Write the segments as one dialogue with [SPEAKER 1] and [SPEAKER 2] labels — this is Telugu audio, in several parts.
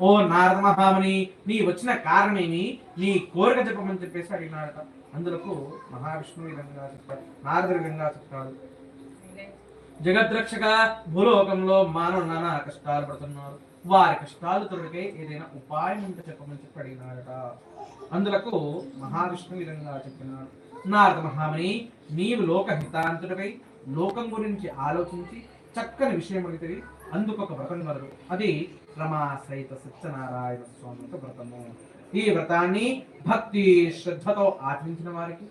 [SPEAKER 1] ఓ నారద మహాముని నీ వచ్చిన కారణమేమి? నీ కోరిక చెప్పమని చెప్పేసి అడిగినాడట. అందులకు మహావిష్ణువు విధంగా చెప్తాడు నారదుడు విధంగా చెప్తాడు. జగద్రక్షక భూలోకంలో మానవ నానా కష్టాలు పడుతున్నారు. వారి కష్టాలు తొలగే ఏదైనా ఉపాయం ఉంటే చెప్పమని చెప్పి అడిగినాడట. అందులకు మహావిష్ణువు విధంగా చెప్పినాడు. నారద మహాముని నీవు లోక హితాంతుడిపై లోకం గురించి ఆలోచించి చక్కని విషయం అడిగితే అందుకు ఒక వ్రతం కలదు. అది రమా సత్యనారాయణ స్వామి యొక్క వ్రతము ఈ వ్రతాన్ని భక్తి శ్రద్ధతో ఆచరించిన వారికి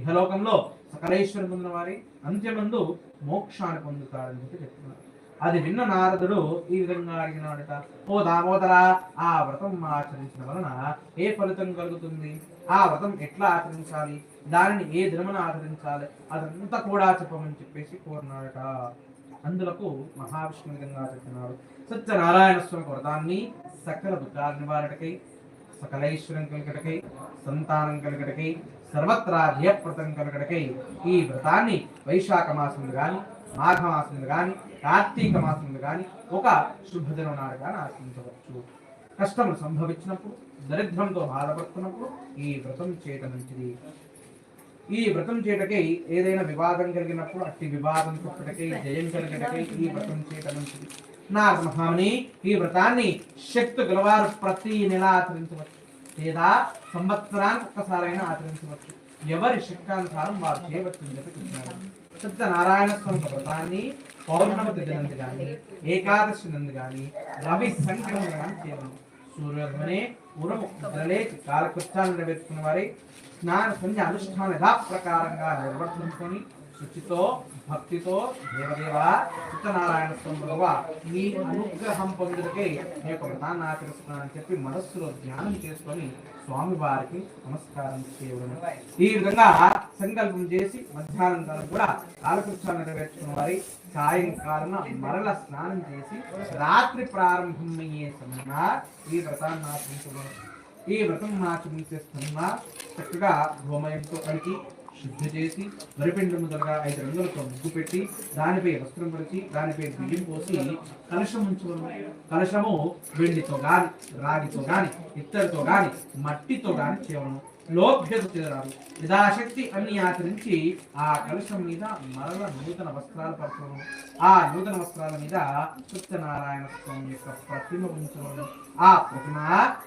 [SPEAKER 1] ఇహలోకంలో సకలేశ్వరం పొందిన వారి అంత్యమందు మోక్షాన్ని పొందుతారని చెప్పి చెప్తున్నారు. అది విన్న నారదుడు ఈ విధంగా అడిగినాడట ఓ దామోదర ఆ వ్రతం ఆచరించిన వలన ఏ ఫలితం కలుగుతుంది? ఆ వ్రతం ఎట్లా ఆచరించాలి? దానిని ఏ దినమున ఆచరించాలి? అదంతా కూడా చెప్పమని చెప్పేసి కోరినాడట. అందులకు మహావిష్ణు విధంగా చెప్పినాడు సత్యనారాయణ స్వామి వ్రతాన్ని సకల దుఃఖాల నివారణకై సకలైశ్వరం కలగటకై సంతానం కలగటకై సర్వత్రా జయప్రదం కలగటకై ఈ వ్రతాన్ని వైశాఖ మాసంలో కానీ మాఘ కానీ కార్తీక మాసంలో కానీ ఒక శుభదినం నాడు కానీ ఆచరించవచ్చు కష్టములు సంభవించినప్పుడు దరిద్రంతో బాధపడుతున్నప్పుడు ఈ వ్రతం చేయటం మంచిది. ఈ వ్రతం చేయటకై ఏదైనా వివాదం కలిగినప్పుడు అట్టి వివాదం తొక్కటకై జయం కలిగినకై ఈ వ్రతం చేయటం మంచిది నా మహాముని ఈ వ్రతాన్ని శక్తి గలవారు ప్రతి నెల ఆచరించవచ్చు. లేదా సంవత్సరానికి ఒక్కసారైనా ఆచరించవచ్చు. ఎవరి శక్తానుసారం వారు చేయవచ్చు అని సత్యనారాయణ స్వామి వ్రతాన్ని పౌర్ణమి తిథి నందు కానీ ఏకాదశి నందు కానీ రవి సంక్రమణ కానీ చేయవచ్చు సూర్యోదయమే పూర్వం నిద్రలేచి కాలకృత్యాలు నెరవేర్చుకున్న వారి. స్నాన సంధ్య అనుష్ఠాన యథా ప్రకారంగా నిర్వర్తించుకొని శుచితో భక్తితో దేవదేవ సత్యనారాయణ స్వామి నీ అనుగ్రహం పొందుటకై నీ యొక్క వ్రతాన్ని ఆచరిస్తున్నానని చెప్పి మనస్సులో ధ్యానం చేసుకొని స్వామి వారికి నమస్కారం చేయడం ఈ విధంగా సంకల్పం చేసి మధ్యాహ్నం కాలం కూడా కాలకృత్యాలు నెరవేర్చుకున్న వారి సాయంకాలం మరల స్నానం చేసి రాత్రి ప్రారంభమయ్యే సమయంలో ఈ వ్రతాన్ని ఆచరించడం ఈ వ్రతం ఆచరించే సమయంలో చక్కగా గోమయంతో కడిగి శుద్ధి చేసి వరిపిండి మొదలుగా ఐదు రంగులతో ముగ్గు పెట్టి దానిపై వస్త్రం పరిచి దానిపై బియ్యం పోసి కలశం ఉంచుకోవడం కలశము వెండితో గాని రాగితో గాని ఇత్తడితో గాని మట్టితో గాని చేయడం లోభ్యత చేరారు యథాశక్తి అన్ని ఆచరించి ఆ కలుషం మీద మరల నూతన వస్త్రాలు పరచవలను. ఆ నూతన వస్త్రాల మీద సత్యనారాయణ స్వామి యొక్క ప్రతిమ ఉంచవలను. ఆ ప్రతిమ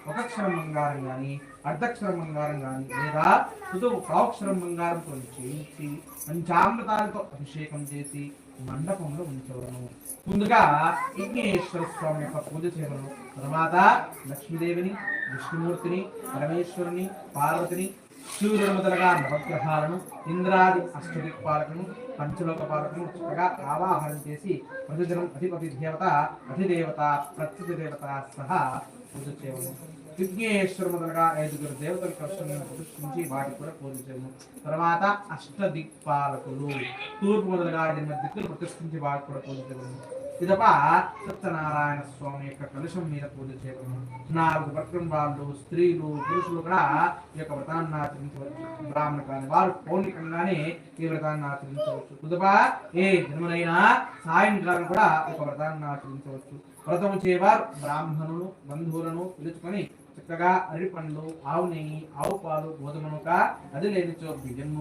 [SPEAKER 1] ఒక క్షరం బంగారం గాని అర్ధక్షరం బంగారం గాని లేదా ఋతువు పావుక్షరం బంగారంతో చేయించి పంచామృతాలతో అభిషేకం చేసి మండపంలో ఉంచవలను. ముందుగా విఘ్నేశ్వర స్వామి యొక్క పూజ చేయవలను. తర్వాత లక్ష్మీదేవిని విష్ణుమూర్తిని పరమేశ్వరుని పార్వతిని సూర్యుడు మొదలుగా నవగ్రహాలను ఇంద్రాది అష్టదిక్పాలకును పంచలోక పాలకును చక్కగా ఆవాహనం చేసి ప్రతిదినం అధిపతి దేవత అధిదేవత ప్రత్యుత దేవత సహా పూజ చేయవలను. విఘ్నేశ్వరు మొదలుగా ఐదుగురు దేవతల కృష్ణులను ప్రతిష్ఠించి వాటికి కూడా పూజించాము తర్వాత అష్ట దిక్పాలకులు తూర్పు మొదలుగా ఎనిమిది దిక్కులు ప్రతిష్ఠించి వాటికి కూడా పూజ ఇదప సత్యనారాయణ స్వామి యొక్క కలుషం మీద పూజ చేయడము. నాలుగు వర్గం స్త్రీలు పురుషులు కూడా ఈ యొక్క వ్రతాన్ని ఆచరించవచ్చు. బ్రాహ్మణ కానీ వారు పౌర్ణికంగానే ఈ వ్రతాన్ని ఆచరించవచ్చు. ఉదప ఏ జన్మలైనా సాయంకాలం కూడా ఒక వ్రతాన్ని ఆచరించవచ్చు. వ్రతము చేయవారు బ్రాహ్మణులు బంధువులను పిలుచుకొని చక్కగా అరటి పండ్లు ఆవు నెయ్యి ఆవు పాలు గోధుమనుక అది లేనిచో బియ్యం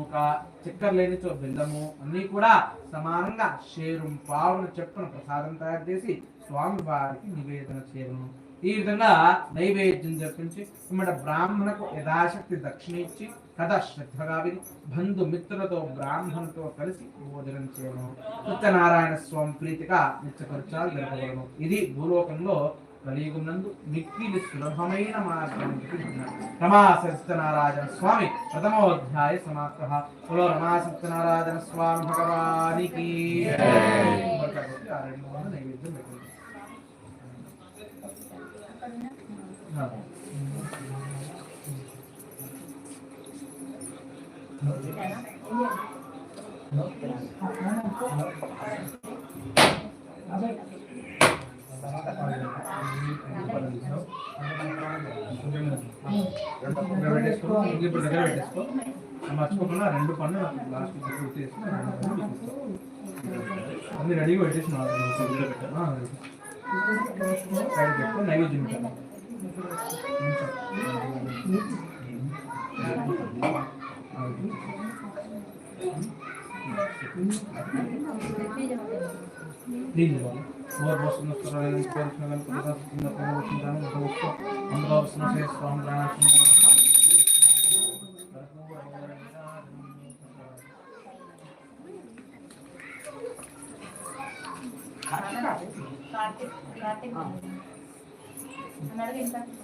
[SPEAKER 1] చక్కెర లేనిచో బెల్లము అన్నీ కూడా సమానంగా షేరుం పావును చెప్పును ప్రసాదం తయారు చేసి స్వామి వారికి నివేదన చేయను. ఈ విధంగా నైవేద్యం జరిపించి ఇమ్మట బ్రాహ్మణకు యథాశక్తి దక్షిణ ఇచ్చి కథ శ్రద్ధగా విని బంధుమిత్రులతో బ్రాహ్మణుతో కలిసి భోజనం చేయను. సత్యనారాయణ స్వామి ప్రీతిగా నిత్యకృత్యాలు జరపగలను. ఇది భూలోకంలో కలియుగంనందు మిక్కిలి సులభమైన మార్గం రమా సత్యనారాయణ స్వామి. ప్రథమోధ్యాయ సమాప్త. హలో రమా సత్యనారాయణ స్వామి భగవానికి ఆ రెండు వందల నైవేద్యం పెట్టండి. ఆ. దగ్గర పెట్టేసుకో ఇప్పుడు దగ్గర పెట్టేసుకో మర్చిపోకుండా రెండు పనులు లాస్ట్ పూర్తి చేసుకుని రెండు పనులు తీసుకో. అన్ని రెడీగా పెట్టేసి పెట్టా సైడ్ పెట్టుకొని నైవేద్యం పెట్టాలి. దీన్ని ఇవ్వాలి. ఓర్ వస్తున్న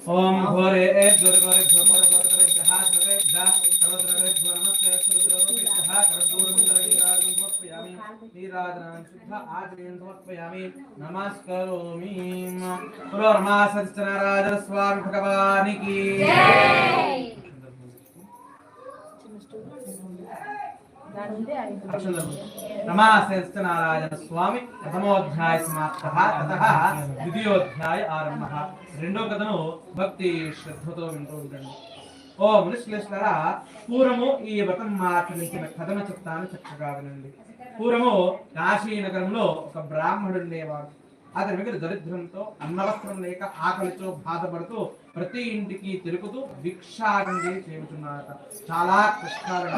[SPEAKER 1] ओम घोरे एक ज़ोर घोरे झोपर घोर घोरे जहा सर्वत्र घोरे घोर नमस्ते सुरुद्र रूपे जहा कर दूर मंदर निराजन भवत्पयामि निराजन शुद्ध आजयन भवत्पयामि नमस्कारोमि। पुरोर्मा सच्चनाराज स्वामी भगवान की। जय अक्षर భగవానికి స్వామి ప్రథమోధ్యాయ సమాప్త ద్వితీయోధ్యాయ ఆరంభ. రెండో కథను భక్తి శ్రద్ధతో వింటూ ఉండండి ఓ మనుషులేశ్వర పూర్వము ఈ వ్రతం ఆచరించిన కథన చెప్తాను చక్కగా వినండి. పూర్వము కాశీనగరంలో ఒక బ్రాహ్మణుడు ఉండేవాడు. అతని మీద దరిద్రంతో అన్నవస్త్రం లేక ఆకలితో బాధపడుతూ ప్రతి ఇంటికి తిరుగుతూ భిక్షాటంగా చేయుచున్నారట చాలా కష్టాలు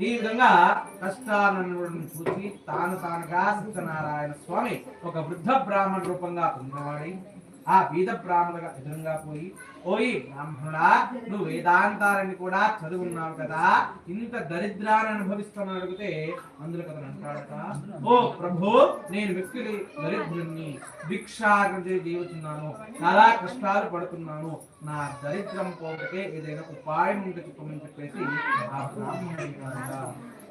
[SPEAKER 1] ఈ విధంగా కష్టాలను చూసి తాను తానుగా సత్యనారాయణ స్వామి ఒక వృద్ధ బ్రాహ్మణ రూపంగా పొందినవాడై ఆ బీద బ్రాహ్మణుగా ఎదురుగా పోయి ఓయి బ్రాహ్మణుడా నువ్వు వేదాంతాలని కూడా చదువున్నావు కదా ఇంత దరిద్రాన్ని అనుభవిస్తున్నావు అడిగితే అందులో కథను అంటాడట ఓ ప్రభు నేను వ్యక్తులు దరిద్రుణ్ణి భిక్షాటం చేసి చాలా కష్టాలు పడుతున్నాను నా దరిద్రం పోతే ఏదైనా ఉపాయం ఉంటే చెప్పమని చెప్పేసి ఆ బ్రాహ్మణుడి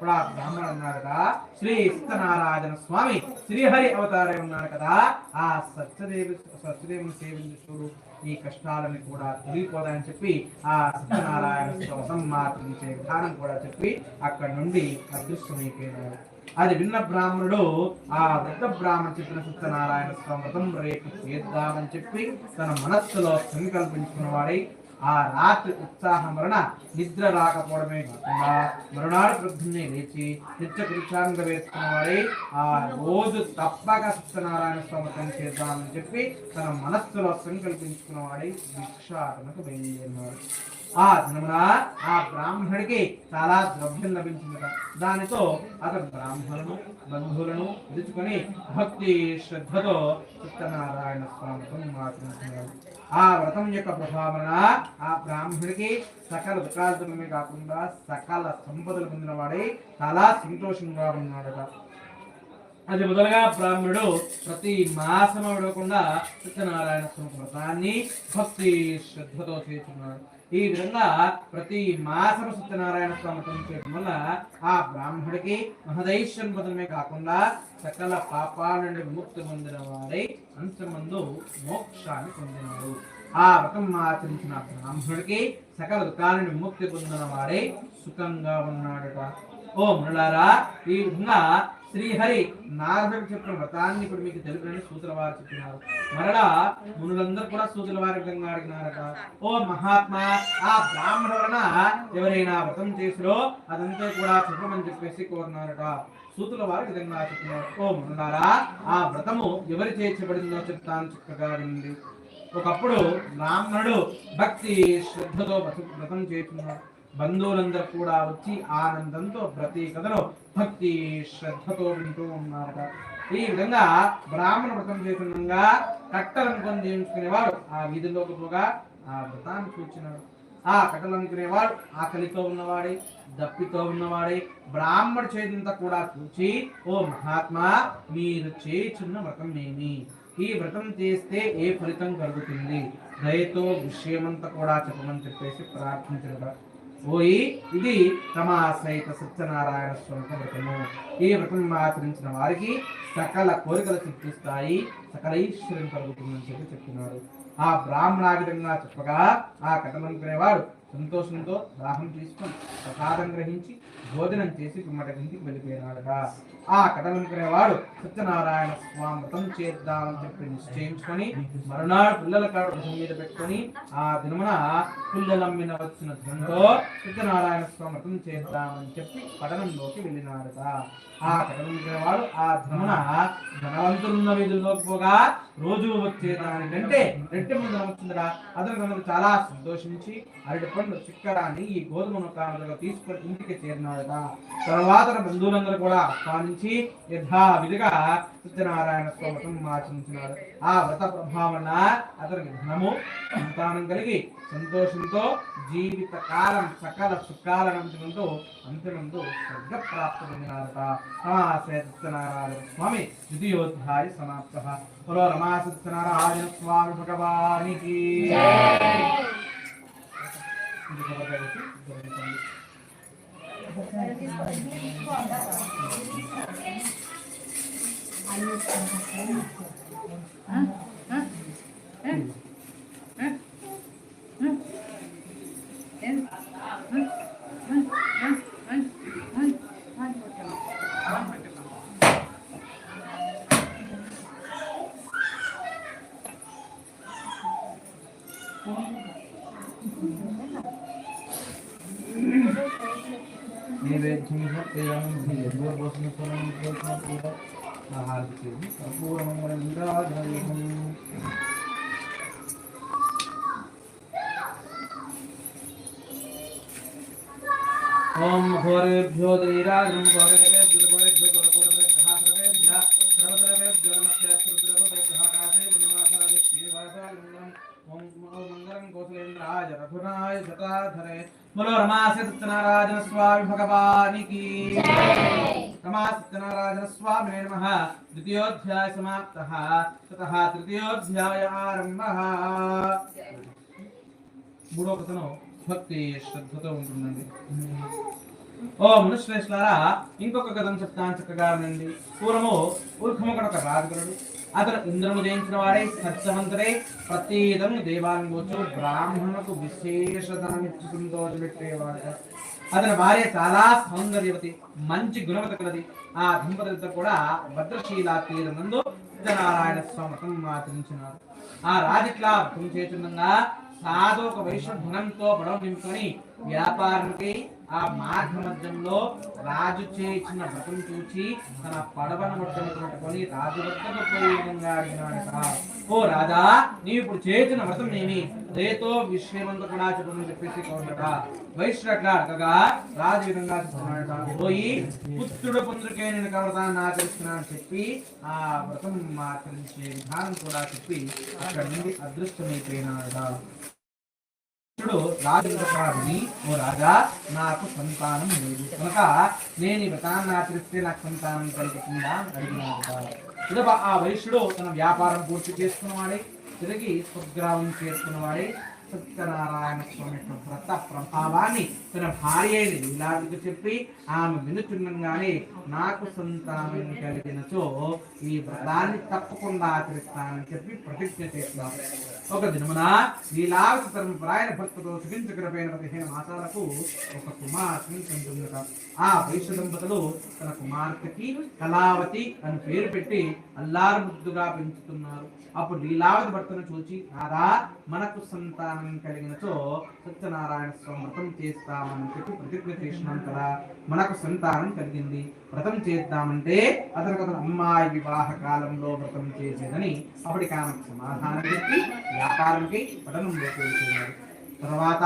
[SPEAKER 1] కూడా ఇప్పుడు ఆ బ్రాహ్మణుడు శ్రీ సత్యనారాయణ స్వామి శ్రీహరి అవతారై ఉన్నాడు కదా. ఆ సత్యదేవి సత్యదేవుని సేవించు చూడు ఈ కష్టాలని కూడా తొలగిపోదని చెప్పి ఆ సత్యనారాయణ స్వామి మాత్రించే విధానం కూడా చెప్పి అక్కడ నుండి అదృశ్యమైపోయినాడు అది విన్న బ్రాహ్మణుడు ఆ వృద్ధ బ్రాహ్మణ చెప్పిన సత్యనారాయణ స్వామి వ్రతం రేపు చేద్దామని చెప్పి తన మనస్సులో సంకల్పించుకున్నవాడై ఆ రాత్రి ఉత్సాహం వలన నిద్ర రాకపోవడమే కాకుండా మరునాడు ప్రొద్దున్నే లేచి నిత్య కృత్యాన్ని వేసుకున్న వాడై ఆ రోజు తప్పక సత్యనారాయణ స్వామి చేద్దామని చెప్పి తన మనస్సులో సంకల్పించుకున్న వాడై భిక్షాటనకు బయలుదేరినాడు ఆ దినమున ఆ బ్రాహ్మణుడికి చాలా ద్రవ్యం లభించిందట. దానితో అతను బ్రాహ్మణులను బంధువులను విడుచుకొని భక్తి శ్రద్ధతో సత్యనారాయణ స్వామితో మాట్లాడుతున్నాడు ఆ వ్రతం యొక్క ప్రభావన ఆ బ్రాహ్మణుడికి సకల వికాసమే కాకుండా సకల సంపదలు పొందినవాడై చాలా సంతోషంగా ఉన్నాడట. అది మొదలుగా బ్రాహ్మణుడు ప్రతి మాసం విడవకుండా సత్యనారాయణ స్వామి వ్రతాన్ని భక్తి శ్రద్ధతో చేస్తున్నాడు. ఈ విధంగా ప్రతి మాసము సత్యనారాయణ స్వామి వ్రతం చేయడం వల్ల ఆ బ్రాహ్మడికి మహదైశ్యం పదమే కాకుండా సకల పాపాల నుండి విముక్తి పొందిన వారై అంతమందు మోక్షాన్ని పొందినారు. ఆ వ్రతం ఆచరించిన బ్రాహ్మణుడికి సకల దుఃఖాల నుండి విముక్తి పొందిన వారై సుఖంగా ఉన్నాడట. ఓ మనులారా ఈ విధంగా శ్రీహరి నారదుడు చెప్పిన వ్రతాన్ని ఇప్పుడు మీకు తెలుపునని సూతుల వారు చెప్పినారు. మరలా మునులందరూ కూడా సూతుల వారి విధంగా అడిగినారట. ఓ మహాత్మా ఆ బ్రాహ్మణ వలన ఎవరైనా వ్రతం చేసిరో అదంతా కూడా చెప్పమని చెప్పేసి కోరినారట. సూతుల వారు విధంగా చెప్పినారు. ఓ మునులారా ఆ వ్రతము ఎవరి చేర్చబడిందో చెప్తాను చక్కగా ఒకప్పుడు బ్రాహ్మణుడు భక్తి శ్రద్ధతో వ్రతం చేస్తున్నాడు. బంధువులందరూ కూడా వచ్చి ఆనందంతో ప్రతి కథను భక్తి శ్రద్ధతో వింటూ ఉన్నారట. ఈ విధంగా బ్రాహ్మణ వ్రతం చేస్తుండగా కట్టలను పొందించుకునేవాడు ఆ వీధిలోకి పోగా ఆ వ్రతాన్ని కూర్చున్నాడు ఆ కట్టలు అనుకునేవాడు ఆకలితో ఉన్నవాడే దప్పితో ఉన్నవాడే బ్రాహ్మణ చేతింతా కూడా చూచి ఓ మహాత్మా మీరు చేయుచున్న వ్రతం ఏమి? ఈ వ్రతం చేస్తే ఏ ఫలితం కలుగుతుంది? దయతో విషయమంతా కూడా చెప్పమని చెప్పేసి ప్రార్థించగా పోయి ఇది తమ సహిత సత్యనారాయణ స్వామి వ్రతము. ఈ వ్రతం ఆచరించిన వారికి సకల కోరికలు సిద్ధిస్తాయి. సకల ఈశ్వరం కలుగుతుందని చెప్పి చెప్తున్నారు ఆ బ్రాహ్మణ ఆ విధంగా చెప్పగా ఆ కథలనుకునేవాడు సంతోషంతో దాహం తీసుకొని ప్రసాదం గ్రహించి భోజనం చేసి గుమ్మట ఇంటికి వెళ్ళిపోయినాడట ఆ కథలనుకునేవాడు సత్యనారాయణ స్వామి వ్రతం చేద్దామని చెప్పి నిశ్చయించుకొని మరునాడు పిల్లల కాడ మీద పెట్టుకొని ఆ దినమున పిల్లలమ్మిన వచ్చిన ధనంతో సత్యనారాయణ స్వామి వ్రతం చేద్దామని చెప్పి పట్టణంలోకి వెళ్ళినాడట ఆ కథలనుకునేవాడు ఆ ధనమున ధనవంతులున్న వీధుల్లోకి పోగా రోజు వచ్చేదాని కంటే రెట్టె ముందు వచ్చిందిరా అతను కనుక చాలా సంతోషించి అరటి పండు చిక్కరాన్ని ఈ గోధుమను కానుకగా తీసుకొని ఇంటికి చేరినాడుగా తర్వాత బంధువులందరూ కూడా ఆహ్వానించి యథావిధిగా సత్యనారాయణ స్వామి ఆచరించినాడు ఆ వ్రత ప్రభావన అతనికి ధనము సంతానం కలిగి సంతోషంతో జీవిత కాలం సకల సుఖాలను అంచుకుంటూ అంతిమందు స్వర్గ ప్రాప్తి పొందినారట. సత్యనారాయణ స్వామి ద్వితీయోధ్యాయ సమాప్త. పులో రమా సత్యనారాయణ స్వామి భగవానికి Thank you. శ్రీవాసాయ ఓం రఘునాయ జటాధరే బలో రమాసే సత్యనారాయణ స్వామి భగవానికి రమా సత్యనారాయణ స్వామి నమ ద్వితీయోధ్యాయ సమాప్త తత తృతీయోధ్యాయ ఆరంభ మూడో కథనం భక్తి శ్రద్ధతో ఉంటుందండి ఓ మనుశ్రేష్ఠారా ఇంకొక కథను చెప్తాను చక్కగా వినండి పూర్వము ఊర్ఖము ఒక రాజుగరుడు అతను ఇంద్రము జయించిన వాడే సత్యవంతుడే ప్రతీదము దేవాలయంలో బ్రాహ్మణులకు విశేషతనమిచ్చి సంతోషపెట్టేవాడు అతని భార్య చాలా సౌందర్యవతి మంచి గుణవత కలది. ఆ దంపతులతో కూడా భద్రశీల తీరనందు సత్యనారాయణ స్వామతం ఆచరించినారు. ఆ రాజుట్లా వ్రతం చేస్తుండగా సాధు ఒక వైశ్వ ధనంతో పడవ నింపుకొని వ్యాపారానికి ఆ మార్గ మధ్యంలో రాజు చేయించిన వ్రతం చూచి తన పడవను ముట్టను పట్టుకొని రాజు వద్దకు పోయి విధంగా అడిగినాడట ఓ రాజా నీవు ఇప్పుడు చేసిన వ్రతం ఏమి రేతో విషయమంతా కూడా చెప్పమని చెప్పేసి కోరట. వైశ్యుడు అడగగా రాజు విధంగా చెప్తున్నాడట. పోయి పుత్రుడు పుత్రుకే నేను కవ్రతాన్ని ఆచరిస్తున్నానని చెప్పి ఆ వ్రతం ఆచరించే విధానం కూడా చెప్పి అక్కడ నుండి అదృష్టమైపోయినాడట. ఇప్పుడు రాజుని ఓ రాజా నాకు సంతానం లేదు. కనుక నేను ఈ వ్రతాన్ని ఆచరిస్తే నాకు సంతానం కలుగుతుందా అడిగినాడు ఇదొక ఆ వైశ్యుడు తన వ్యాపారం పూర్తి చేసుకున్నవాడే తిరిగి స్వగ్రామం చేసుకున్నవాడే సత్యనారాయణ స్వామి యొక్క వ్రత ప్రభావాన్ని తన భార్య అయిన లీలావికి చెప్పి ఆమె వినుచుండగానే నాకు సంతానం కలిగినచో ఈ వ్రతాన్ని తప్పకుండా ఆచరిస్తానని చెప్పి ప్రతిజ్ఞ చేస్తాను ఒక దినమున లీలావికి తన ప్రాయణ భక్తుతో సుఖించగలిపోయిన పదిహేను మాసాలకు ఒక కుమార్తెని కంటుందట ఆ వైశ్య దంపతులు తన కుమార్తెకి కళావతి అని పేరు పెట్టి అల్లారు ముద్దుగా పెంచుతున్నారు. అప్పుడు లీలావతి భర్తను చూచి ఆరా మనకు సంతానం కలిగినచో సత్యనారాయణ స్వామి వ్రతం చేస్తామని చెప్పి ప్రతిజ్ఞ చేసినాం కదా మనకు సంతానం కలిగింది. వ్రతం చేద్దామంటే అతను అతను అమ్మాయి వివాహ కాలంలో వ్రతం చేసేదని అప్పటికి ఆమెకు సమాధానం చెప్పి వ్యాపారంకి పఠనంలో వెళ్ళిపోయారు తర్వాత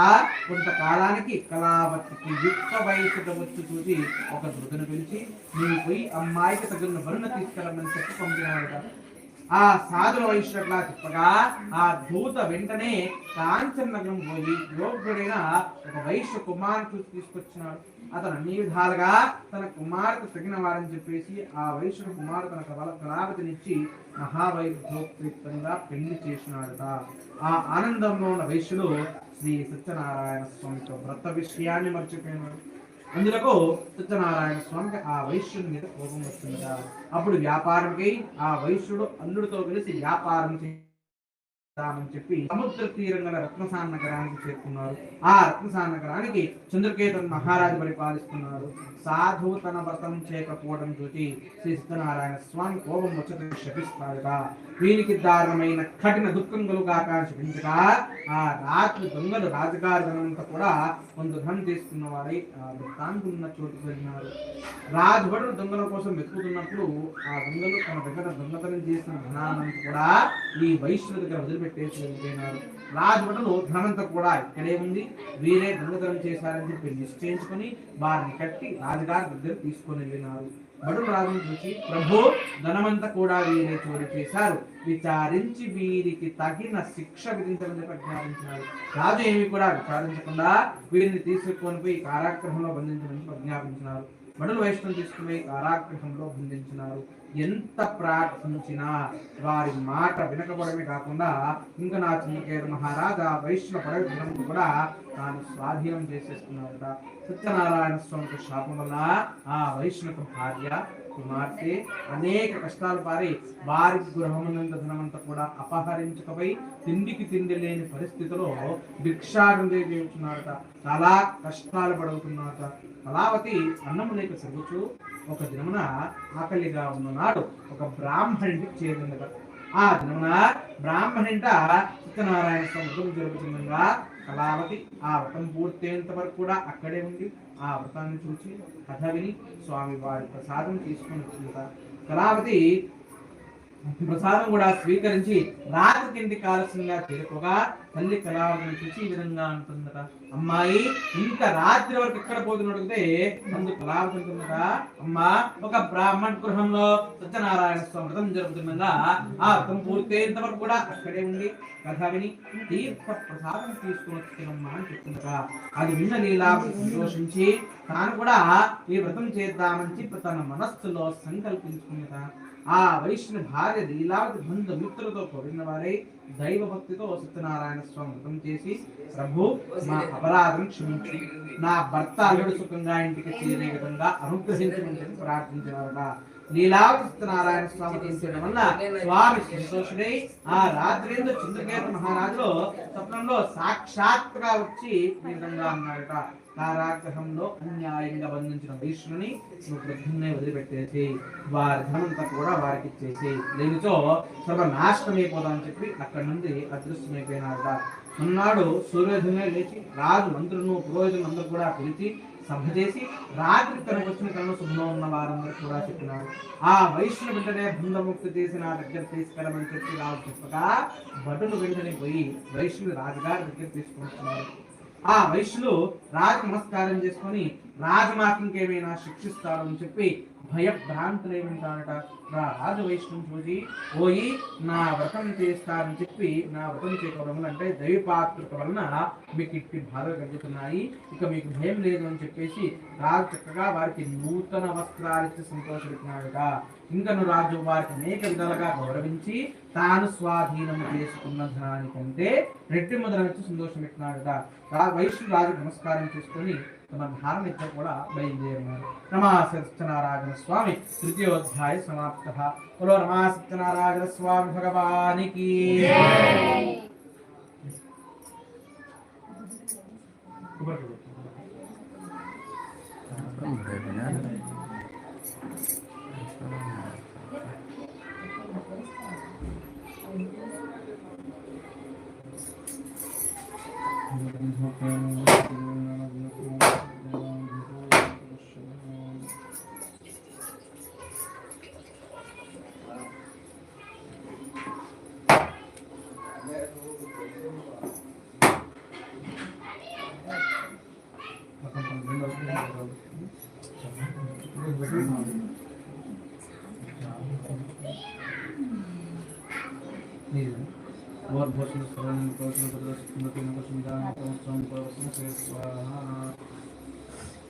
[SPEAKER 1] కొంతకాలానికి కళావతికి యుక్త వయసుగా వచ్చి చూసి ఒక దుర్గను పిలిచి నీవు పోయి అమ్మాయికి తగిన బరుణ తీసుకెళ్ళమని చెప్పి పంపినాడు ఆ సాధుల వైశ్యులా చెప్పగా ఆ దూత వెంటనే కాంచన నగరం పోయి యోగ్యుడైన ఒక వైశ్య కుమారుడు చూసి తీసుకొచ్చినాడు. అతను అన్ని విధాలుగా తన కుమార్తె తగిన వారని చెప్పేసి ఆ వైశ్యుడు కుమారు తన కళాపతినిచ్చి కళావతినిచ్చి మహావైభోక్తంగా పెళ్ళి చేసినాడట. ఆ ఆనందంలో ఉన్న వైశ్యుడు శ్రీ సత్యనారాయణ స్వామితో వ్రత విషయాన్ని మర్చిపోయినాడు అందులకు సత్యనారాయణ స్వామికి ఆ వైశ్యుడి మీద కోపం వచ్చిందిగా అప్పుడు వ్యాపారంకై ఆ వైశ్యుడు అల్లుడితో కలిసి వ్యాపారం చేయ అని చెప్పి సముద్ర తీరం గల రత్నసాన నగరానికి చేరుకున్నారు. ఆ రత్నసాన నగరానికి చంద్రకేతన్ మహారాజు పరిపాలిస్తున్నారు సాధువు తన వ్రతం చేయకపోవడం చూసి శ్రీ సత్యనారాయణ స్వామి కోపం వచ్చి శపిస్తాడుగా. వీనికి దారుణమైన కఠిన దుఃఖం కలుగాక శపించగా ఆ రాత్రి దొంగలు రాజుగారి ధనంతా కూడా కొంత ధనం తీసుకున్న వారై ఆ వృత్తానికి ఉన్న చోటు వెళ్ళినారు. రాజుభటుడు దొంగల కోసం వెతుకుతున్నప్పుడు ఆ దొంగలు తన దగ్గర దొంగతనం చేసిన ధనాన్ని కూడా ఈ వైశ్యుల దగ్గర వదిలిపెట్టేసి వెళ్ళిపోయినారు రాజుభటులు కూడా ఇక్కడే ఉంది వీరే దొంగతనం చేశారని చెప్పి నిశ్చయించుకొని వారిని కట్టి రాజుగారి దగ్గర తీసుకొని వెళ్ళినారు. బడులు రాజును చూసి ప్రభు ధనమంతా కూడా వీరే చోటు చేశారు. విచారించి వీరికి తగిన శిక్ష విధించమని ప్రజ్ఞాపించినారు రాజు ఏమి కూడా విచారించకుండా వీరిని తీసుకొని పోయి కారాగ్రహంలో బంధించమని ప్రజ్ఞాపించినారు బడులు వైష్ణవం తీసుకుని కారాగ్రహంలో బంధించినారు. ఎంత ప్రార్థించినా వారి మాట వినకపోవడమే కాకుండా ఇంకా నా చిన్నకేరు మహారాజా వైష్ణవ పడగడం కూడా తాను స్వాధీనం చేసేసుకున్నారట. సత్యనారాయణ స్వామికి శాపం వల్ల ఆ వైష్ణవ భార్య కుమార్తె అనేక కష్టాలు పారి వారి గృహమునంత ధనమంతా కూడా అపహరించకపోయి తిండికి తిండి లేని పరిస్థితిలో భిక్షాటం చేస్తున్నారట చాలా కష్టాలు పడుతున్నారట కళావతి అన్నము లేక సరుగుచు ఒక దినమున ఆకలిగా ఉన్ననాడు ఒక బ్రాహ్మణుడికి చేరిందట. ఆ దినమున బ్రాహ్మణింట సత్యనారాయణ స్వామి వ్రతం జరుగుతుండగా కళావతి ఆ వ్రతం పూర్తయ్యేంత వరకు కూడా అక్కడే ఉండి ఆ వ్రతాన్ని చూసి కథ విని స్వామి వారి ప్రసాదం తీసుకుని వచ్చిందట కళావతి ప్రసాదం కూడా స్వీకరించి రాత్రి తిండి ఆలస్యంగా చేరుకోగా తల్లి కళావతిని చూసి ఈ విధంగా అంటుందట. అమ్మాయి ఇంత రాత్రి వరకు ఎక్కడ పోతున్న అడిగితే ముందు అమ్మా ఒక బ్రాహ్మణ గృహంలో సత్యనారాయణ స్వామి వ్రతం జరుగుతుండగా ఆ వ్రతం పూర్తయ్యేంత వరకు కూడా అక్కడే ఉండి కథ విని తీర్థ ప్రసాదం తీసుకుని వచ్చినమ్మా అని చెప్తుందట. అది విన్న లీలా సంతోషించి తాను కూడా ఈ వ్రతం చేద్దామని చెప్పి తన మనస్సులో సంకల్పించుకున్నట. ఆ వైష్ణవ భార్య లీలావతి బంధు మిత్రులతో కూడిన వారై దైవ భక్తితో సత్యనారాయణ స్వామి వ్రతం చేసి ప్రభు నా అపరాధం క్షమించి. నా భర్త అల్లుడు సుఖంగా ఇంటికి చేరే విధంగా అనుగ్రహించమని ప్రార్థించినారట లీలావతి సత్యనారాయణ స్వామి తీసేయడం వల్ల స్వామి సంతోషుడై ఆ రాత్రి చంద్రకేత మహారాజులో స్వప్నంలో సాక్షాత్గా వచ్చి ఈ విధంగా అన్నాడట. కారాగ్రహంలో అన్యాయంగా బంధించిన భీష్ముని నువ్వు వృద్ధున్నే వదిలిపెట్టేసి వారి ధనంతా కూడా వారికి ఇచ్చేసి లేనిచో సర్వనాశనమైపోదామని చెప్పి అక్కడి నుండి అదృశ్యమైపోయినారట. ఉన్నాడు సూర్యోదయమే లేచి రాజు మంత్రులను పురోహితులను అందరూ కూడా పిలిచి సభ చేసి రాత్రి తనకు వచ్చిన కళ్ళు శుభ్రం ఉన్న వారందరూ కూడా చెప్పినారు. ఆ వైష్ణు వెంటనే బృందముక్తి చేసి నా దగ్గర తీసుకెళ్ళమని చెప్పి రాజు చెప్పగా భటులు వెంటనే పోయి వైష్ణవి రాజుగారి దగ్గర తీసుకుంటున్నారు ఆ వైశ్యులు రాజు నమస్కారం చేసుకొని రాజమాత్రికి ఏమైనా శిక్షిస్తాడు అని చెప్పి భయభ్రాంతులు నా రాజు వైష్ణవం చూసి పోయి నా వ్రతం చేస్తారని చెప్పి నా వ్రతం చేయకపోవడం వల్ల అంటే దైవపాత్రత వలన మీకు ఇట్టి బాధలు కలుగుతున్నాయి. ఇక మీకు భయం లేదు అని చెప్పేసి రాజు చక్కగా వారికి నూతన వస్త్రాలు సంతోషపెట్టినాడట. ఇంకను రాజు వారికి అనేక విధాలుగా గౌరవించి తాను స్వాధీనం చేసుకున్న ధనానికంటే రెడ్డి మొదలైన సంతోషం పెట్టినాడుట రా వైష్ణు రాజు నమస్కారం చేసుకొని తమ ధారణ ఇద్దరు కూడా బయలుదేరినారు రమా సత్యనారాయణ స్వామి తృతీయోధ్యాయ సమాప్త బలో రమా సత్యనారాయణ స్వామి భగవానికి और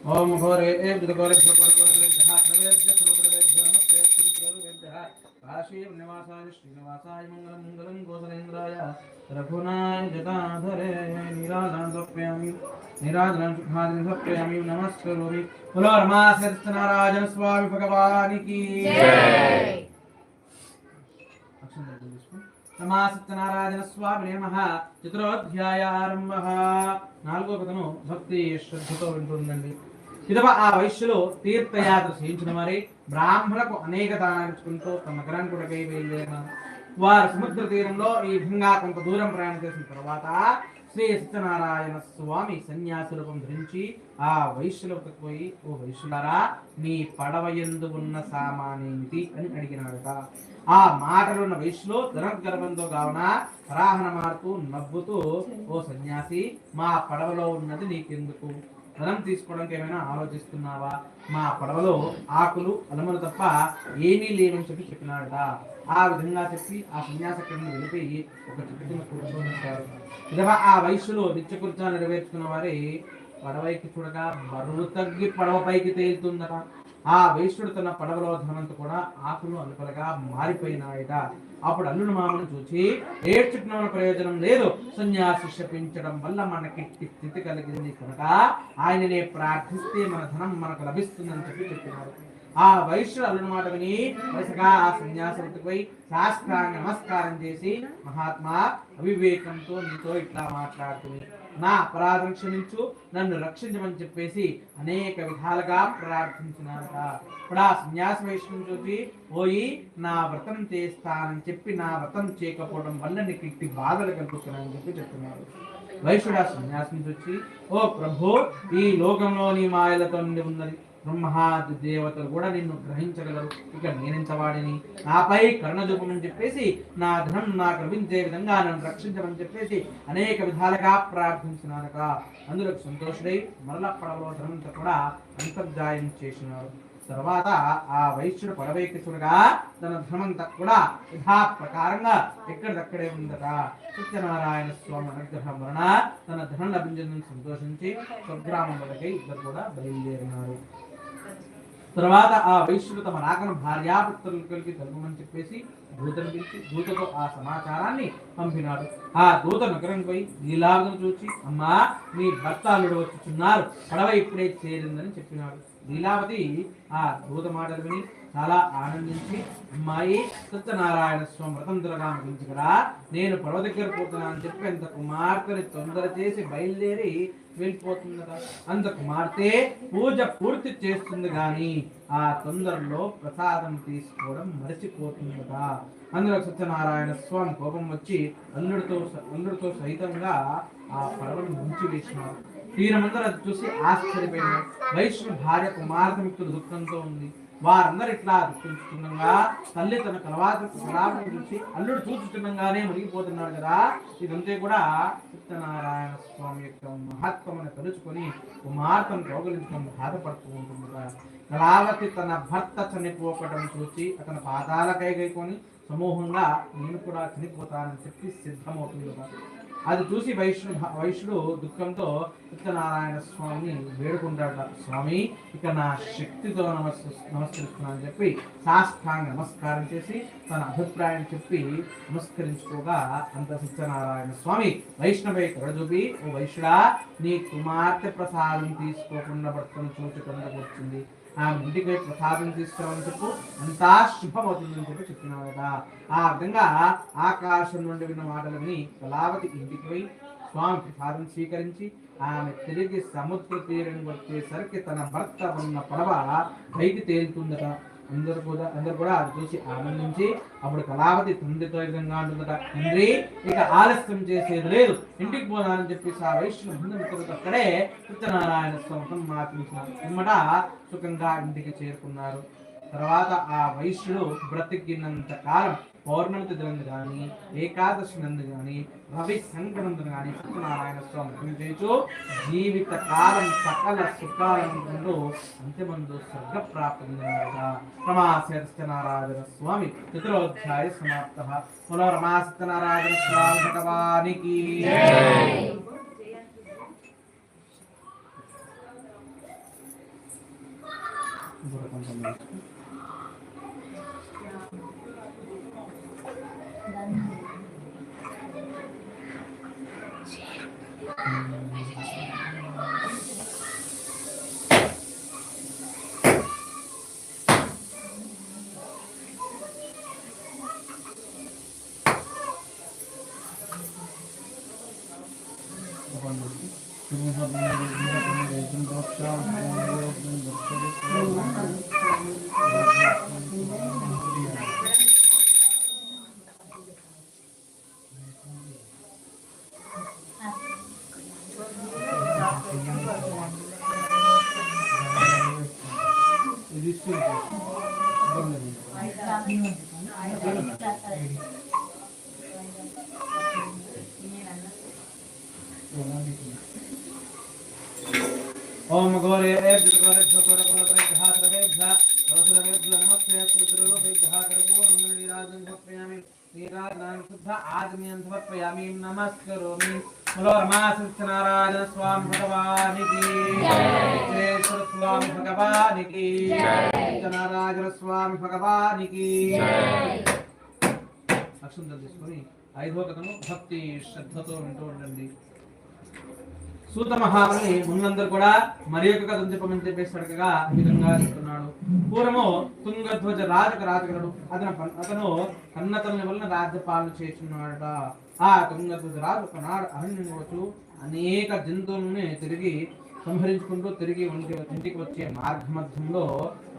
[SPEAKER 1] ओम घोरे एव घोरे घोर घोर घोरे जहा सर्वेभ्य सर्वप्रवेभ्यो नमस्ते श्री प्रभुभ्यः काशी निवासाय श्रीनिवासाय मंगलम मंगलम गोसलेन्द्राय रघुनाय जटाधरे नीराजनं समर्पयामि नीराजनं सुखादिनं समर्पयामि नमस्करोमि बोलो रमा सत्यनारायण स्वामी भगवान की
[SPEAKER 2] जय
[SPEAKER 1] అక్షంతలు తీసుకో నమా సత్యనారాయణ స్వామి నమ చతురోధ్యాయ ఆరంభ నాలుగో కథను భక్తి శ్రద్ధతో వింటుందండి ఇదవ ఆ వయస్సులో తీర్థయాత్ర చేయించిన మరి బ్రాహ్మణులకు అనేక దానాలు తమ నగరానికి కూడా బయలుదేరినారు వారు సముద్ర తీరంలో ఈ విధంగా కొంత దూరం ప్రయాణం చేసిన తర్వాత శ్రీ సత్యనారాయణ స్వామి సన్యాసి రూపం ధరించి ఆ వైశ్యులకు పోయి ఓ వైశ్యులారా మీ పడవ ఎందు ఉన్న సామానేమిటి అని అడిగినాడట. ఆ మాటలున్న వైశ్యులు దురగర్భంతో కావున పరాహన మారుతూ నవ్వుతూ ఓ సన్యాసి మా పడవలో ఉన్నది నీకెందుకు? ధనం తీసుకోవడానికి ఏమైనా ఆలోచిస్తున్నావా? మా పడవలో ఆకులు అలములు తప్ప ఏమీ లేవని చెప్పి చెప్పినాడట. ఆ విధంగా చెప్పి ఆ సన్యాసకుడిని వెళ్ళి ఒక చెట్టు కింద కూర్చోనిస్తారు ఆ వయస్సులో నిత్యకృత్య నెరవేర్చుకున్న వారి పడవైకి చూడగా బరువు తగ్గి పడవ పైకి తేలుతుందట. ఆ వైశ్యుడు తన పడవలో ధనంత కూడా ఆకులు అలుపలుగా మారిపోయినాయట. అప్పుడు అల్లుడు మామను చూచి ఏడ్చుకున్న ప్రయోజనం లేదు. సన్యాసి శపించడం వల్ల మనకి స్థితి కలిగింది కనుక ఆయననే ప్రార్థిస్తే మన ధనం మనకు లభిస్తుందని చెప్పి చెప్పినారు ఆ వైశ్యుడు అల్లుని మాట విని వరుసగా ఆ సన్యాసవతిపై శాస్త్రాన్ని నమస్కారం చేసి మహాత్మా అవివేకంతో నీతో ఇట్లా మాట్లాడుతుంది నా అపరాధం క్షమించు నన్ను రక్షించమని చెప్పేసి అనేక విధాలుగా ప్రార్థించినారట. ఇప్పుడు ఆ సన్యాస వైష్ణవం చూసి పోయి నా వ్రతం చేస్తానని చెప్పి నా వ్రతం చేయకపోవడం వల్ల నీకు ఇట్టి బాధలు కలుగుతున్నాయని చెప్పి చెప్తున్నారు. వైశ్యుడు ఆ సన్యాసం చూసి ఓ ప్రభు ఈ లోకంలోని మాయలతో నిండి ఉన్నది. బ్రహ్మాది దేవతలు కూడా నిన్ను గ్రహించగలరు. ఇక నేనించవాడిని నాపై కరుణ చూపమని చెప్పేసి నా ధనం నాకు లభించే విధంగా నన్ను రక్షించమని చెప్పేసి అనేక విధాలుగా ప్రార్థించినారక అందులో సంతోషుడై మరల పడవలో ధనంతో కూడా అంతర్జాయం చేసినారు. తర్వాత ఆ వైశ్యుడు పడవైకి చూడగా తన ధనమంతా కూడా యథా ప్రకారంగా ఎక్కడిదక్కడే ఉందట. సత్యనారాయణ స్వామి అనుగ్రహం వలన తన ధనం లభించిందని సంతోషించి స్వగ్రామం వరకై ఇద్దరు కూడా బయలుదేరినారు. తర్వాత ఆ వైశ్యుడు తమ రాకను భార్యాపుత్రులకి తెలుపమని చెప్పేసి దూతను పిలిచి దూతతో ఆ సమాచారాన్ని పంపినాడు. ఆ దూత నగరం పోయి లీలావతిని చూచి అమ్మా మీ భర్త అల్లుడు వచ్చుచున్నారు పడవ ఇప్పుడే చేరిందని చెప్పినాడు. లీలావతి ఆ దూత మాటలు విని చాలా ఆనందించి అమ్మాయి సత్యనారాయణ స్వామి వ్రతం గురించి ముగించగరా నేను పడవ దగ్గర పోతున్నానని చెప్పి అంత కుమార్తెని తొందర చేసి బయలుదేరి వెళ్ళిపోతుందట అంత కుమార్తె పూజ పూర్తి చేస్తుంది కానీ ఆ తొందరలో ప్రసాదం తీసుకోవడం మరచిపోతుందట అందులో సత్యనారాయణ స్వామి కోపం వచ్చి అల్లుడితో అల్లుడితో సహితంగా ఆ పడవను ముంచి వేసినారు తీరమందరూ అది చూసి ఆశ్చర్యపోయినారు. వైష్ణు భార్య కుమార్తె మిత్రుడు దుఃఖంతో ఉంది. వారందరూ ఇట్లా దుఃఖించుతుండగా తల్లి తన కలవాత కళాపను చూసి అల్లుడు చూచుతుండగానే మునిగిపోతున్నాడు కదా. ఇదంతా కూడా సత్యనారాయణ స్వామి యొక్క మహత్వమును తలుచుకొని కుమార్తెను రోగలించడం బాధపడుతూ ఉంటుంది కళావతి తన భర్త చనిపోకటం చూసి అతని పాదాల కైగైకొని సమూహంగా నేను కూడా చనిపోతానని చెప్పి సిద్ధమవుతుంది అది చూసి వైష్ణు వైష్ణుడు దుఃఖంతో సత్యనారాయణ స్వామిని వేడుకుంటాడు స్వామి ఇక నా శక్తితో నమస్ నమస్కరిస్తున్నానని చెప్పి సాష్టాంగ నమస్కారం చేసి తన అభిప్రాయం చెప్పి నమస్కరించుకోగా అంత సత్యనారాయణ స్వామి వైష్ణవే కడజూపి ఓ వైష్ణుడా నీ కుమార్తె ప్రసాదం తీసుకోకుండా భర్తను చూచుకుంటూ వచ్చింది. ఆమె ఇంటికి ప్రసాదం తీసుకురావని చెప్పు. అంతా శుభమవుతుందని చెప్పి కదా. ఆ విధంగా ఆకాశం నుండి విన్న మాటలు విని కళావతి ఇంటికి పోయి స్వామి ప్రసాదం స్వీకరించి ఆమె తిరిగి సముద్ర తీరం వచ్చేసరికి తన భర్త ఉన్న పడవ పైకి తేలుతుందట. అందరు కూడా అందరు కూడా అది చూసి ఆనందించి అప్పుడు కళావతి తండ్రితో విధంగా అంటుందట తండ్రి ఇక ఆలస్యం చేసేది లేదు. ఇంటికి పోదానని చెప్పి ఆ వైష్ణవ బంధుమిత్రులతో అక్కడే సత్యనారాయణ స్వామి మార్పించినారు ఇమ్మట సుఖంగా ఇంటికి చేరుకున్నారు. తర్వాత ఆ వైశ్యుడు బ్రతికినంత కాలం పౌర్ణమి నందు కానీ ఏకాదశి నందు కానీ రవి శంకరందు కానీ సత్యనారాయణ స్వామి పూజ చేయొచ్చు జీవిత కాలం సకల సుఖాలందు అంత్యమందు స్వర్గప్రాప్తంగా రమా సత్యనారాయణ స్వామి చతురోధ్యాయ సమాప్త. పునః రమా సత్యనారాయణ స్వామి భగవానికి. కొంచెం ఇది ఆగ్నేయం సమర్పయామి నమస్కరోమి నారాయణ స్వామి భగవానికి విఘ్నేశ్వర స్వామి భగవానికి నారాయణ స్వామి భగవానికి అక్షంతం తీసుకొని ఐదో కథము భక్తి శ్రద్ధతో వింటూ ఉండండి। సూత మహాముని ముందందరూ కూడా మరి యొక్క కథను చెప్పమని చెప్పేసి అడగగా ఈ విధంగా చెప్తున్నాడు. పూర్వము తుంగధ్వజ రాజక రాజకుడు అతను అతను కన్నతల్ని వలన రాజ్యపాలన చేస్తున్నాడట. ఆ తుంగధ్వజ రాజు ఒకనాడు అరణ్యం వచ్చు అనేక జంతువులని తిరిగి సంహరించుకుంటూ తిరిగి ఉండి ఇంటికి వచ్చే మార్గ మధ్యంలో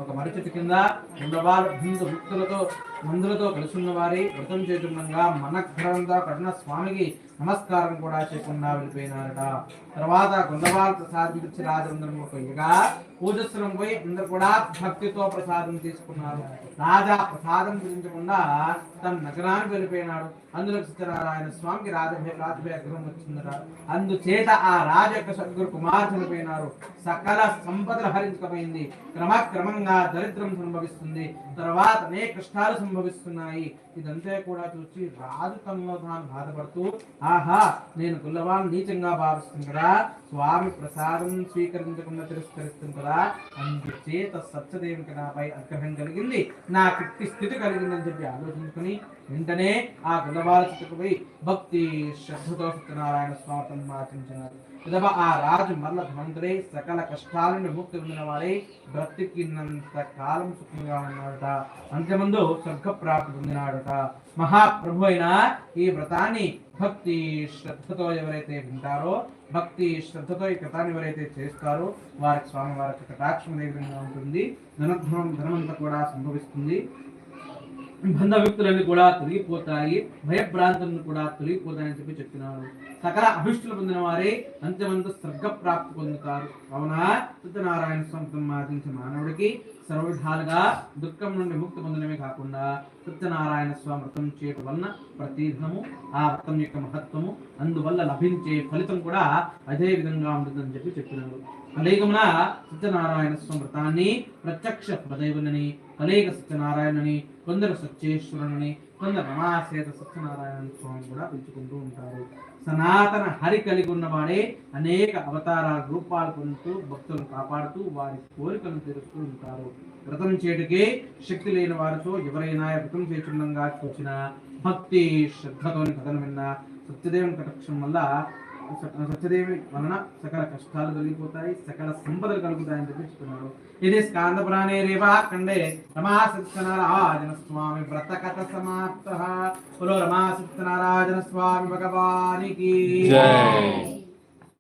[SPEAKER 1] ఒక మరుచెట్టు కింద ఉండవారు భక్తులతో మందులతో కలిసి ఉన్నవారి వారి వ్రతం మన మనగ్రహంతో కఠిన స్వామికి నమస్కారం కూడా చేయకుండా వెళ్ళిపోయినారట. తర్వాత గుండవాళ్ళ ప్రసాదం ఇచ్చి రాజేంద్రం పోయిగా పూజస్సులం పోయి అందరు కూడా భక్తితో ప్రసాదం తీసుకున్నారు. రాజా ప్రసాదం గురించకుండా తన నగరానికి వెళ్ళిపోయినాడు. అందులో సత్యనారాయణ స్వామికి రాజభే రాజభేగ్రహం వచ్చిందట. అందుచేత ఆ రాజ యొక్క సద్గురు కుమార్ చనిపోయినారు. సకల సంపదలు హరించకపోయింది. క్రమక్రమంగా దరిద్రం సంభవిస్తుంది. తర్వాత అనేక కష్టాలు సంభవిస్తున్నాయి. ఇదంతా కూడా చూసి రాజు తనలో తాను బాధపడుతూ ఆహా నేను గుల్లవాళ్ళు నీచంగా భావిస్తుంది కదా స్వామి ప్రసాదం స్వీకరించకుండా తిరస్కరిస్తుంది కదా అందుచేత సత్యదేవికి నాపై అగ్రహం కలిగింది నా కిట్టి స్థితి కలిగిందని చెప్పి ఆలోచించుకుని వెంటనే ఆ గుల్లవాళ్ళ చుట్టుకు భక్తి శ్రద్ధతో సత్యనారాయణ స్వాతం ఆచరించినారు. విధవ ఆ రాజు మరల ధనంతుడై సకల కష్టాల నుండి ముక్తి పొందిన వాడై బ్రతికినంత కాలం సుఖంగా ఉన్నాడట. అంతకుముందు స్వర్గ ప్రాప్తి పొందినాడట. మహాప్రభు అయిన ఈ వ్రతాన్ని భక్తి శ్రద్ధతో ఎవరైతే వింటారో భక్తి శ్రద్ధతో ఈ వ్రతాన్ని ఎవరైతే చేస్తారో వారికి స్వామి వారికి కటాక్షం ఏ విధంగా ఉంటుంది. ధనధనం ధనమంతా కూడా సంభవిస్తుంది. బంధ వ్యక్తులన్నీ కూడా తొలగిపోతాయి భయభ్రాంతులను కూడా తొలగిపోతాయని చెప్పి చెప్తున్నారు సకల అభిష్టులు పొందిన వారే అంత్యమంత స్వర్గ ప్రాప్తి పొందుతారు. అవునా? సత్యనారాయణ స్వామి మాటించిన మానవుడికి సర్వవిధాలుగా దుఃఖం నుండి ముక్తి పొందడమే కాకుండా సత్యనారాయణ స్వామి వ్రతం చేయటం వలన ప్రతిదినము ఆ వ్రతం యొక్క మహత్వము అందువల్ల లభించే ఫలితం కూడా అదే విధంగా ఉంటుందని చెప్పి చెప్తున్నారు కలయుగమున సత్యనారాయణ స్వామి ప్రత్యక్ష ప్రదేవులని కలియుగ సత్యనారాయణని కొందరు సత్యేశ్వరుని కొందరు రమాసేత సత్యనారాయణ స్వామి కూడా పిలుచుకుంటూ ఉంటారు. సనాతన హరి కలిగి ఉన్నవాడే అనేక అవతారాల రూపాలు పొందుతూ భక్తులను కాపాడుతూ వారి కోరికలను తీరుస్తూ ఉంటారు. వ్రతం చేటుకే శక్తి లేని వారితో ఎవరైనా వ్రతం చేచుండంగా చూసిన భక్తి శ్రద్ధతోని కథను విన్న సత్యదేవుని కటక్షం వల్ల సత్యదేవి వలన సకల కష్టాలు తొలగిపోతాయి సకల సంపదలు కలుగుతాయని చెప్పి చెప్తున్నాడు. ఇది స్కాంద పురాణే రేవా ఖండే రమాసత్యనారాయణ స్వామి వ్రత కథ సమాప్త. రమాసత్యనారాయణ స్వామి భగవానికి.